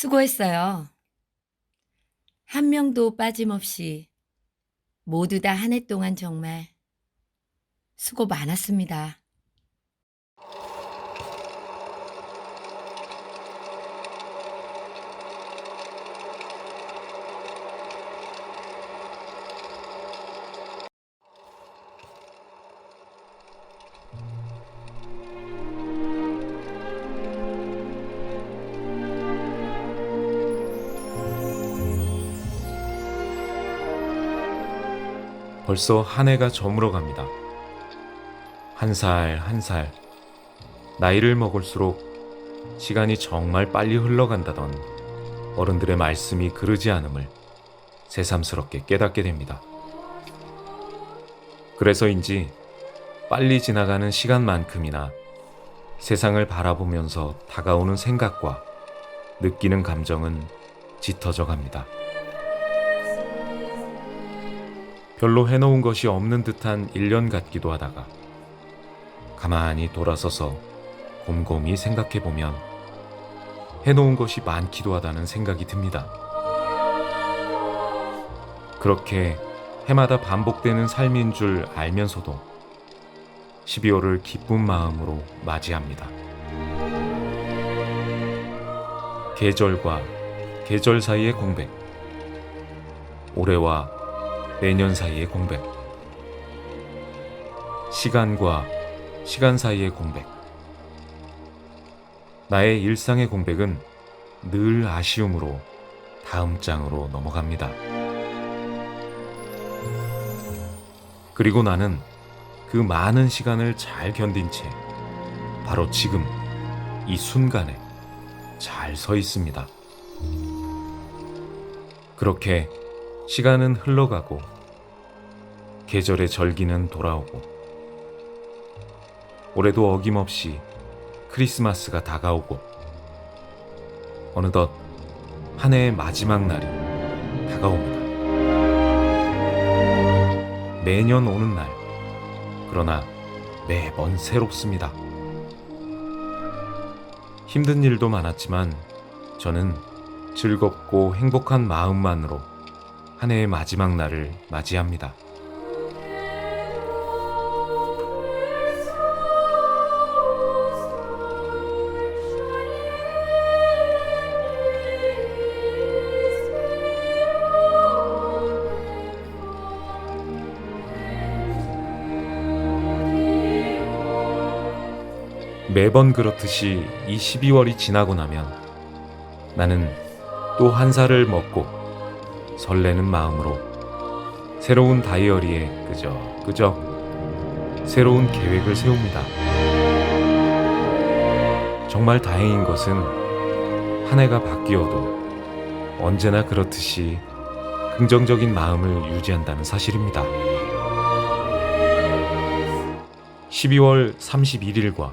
수고했어요. 한 명도 빠짐없이 모두 다 한 해 동안 정말 수고 많았습니다. 벌써 한 해가 저물어 갑니다. 한 살 한 살 나이를 먹을수록 시간이 정말 빨리 흘러간다던 어른들의 말씀이 그르지 않음을 새삼스럽게 깨닫게 됩니다. 그래서인지 빨리 지나가는 시간만큼이나 세상을 바라보면서 다가오는 생각과 느끼는 감정은 짙어져 갑니다. 별로 해놓은 것이 없는 듯한 1년 같기도 하다가 가만히 돌아서서 곰곰이 생각해 보면 해놓은 것이 많기도 하다는 생각이 듭니다. 그렇게 해마다 반복되는 삶인 줄 알면서도 12월을 기쁜 마음으로 맞이합니다. 계절과 계절 사이의 공백, 올해와 내년 사이의 공백. 시간과 시간 사이의 공백. 나의 일상의 공백은 늘 아쉬움으로 다음 장으로 넘어갑니다. 그리고 나는 그 많은 시간을 잘 견딘 채 바로 지금 이 순간에 잘 서 있습니다. 그렇게 시간은 흘러가고 계절의 절기는 돌아오고 올해도 어김없이 크리스마스가 다가오고 어느덧 한 해의 마지막 날이 다가옵니다. 매년 오는 날 그러나 매번 새롭습니다. 힘든 일도 많았지만 저는 즐겁고 행복한 마음만으로 한 해의 마지막 날을 맞이합니다. 매번 그렇듯이 이 12월이 지나고 나면 나는 또 한 살을 먹고 설레는 마음으로 새로운 다이어리에 끄적끄적 새로운 계획을 세웁니다. 정말 다행인 것은 한 해가 바뀌어도 언제나 그렇듯이 긍정적인 마음을 유지한다는 사실입니다. 12월 31일과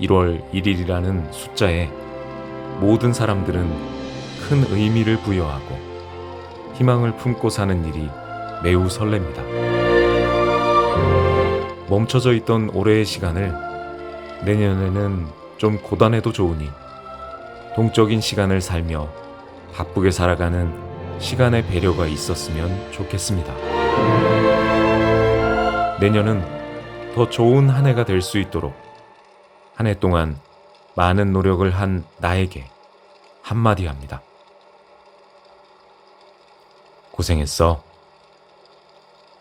1월 1일이라는 숫자에 모든 사람들은 큰 의미를 부여하고 희망을 품고 사는 일이 매우 설렙니다. 멈춰져 있던 올해의 시간을 내년에는 좀 고단해도 좋으니 동적인 시간을 살며 바쁘게 살아가는 시간의 배려가 있었으면 좋겠습니다. 내년은 더 좋은 한 해가 될 수 있도록 한 해 동안 많은 노력을 한 나에게 한마디 합니다. 고생했어.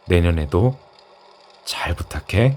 내년에도 잘 부탁해.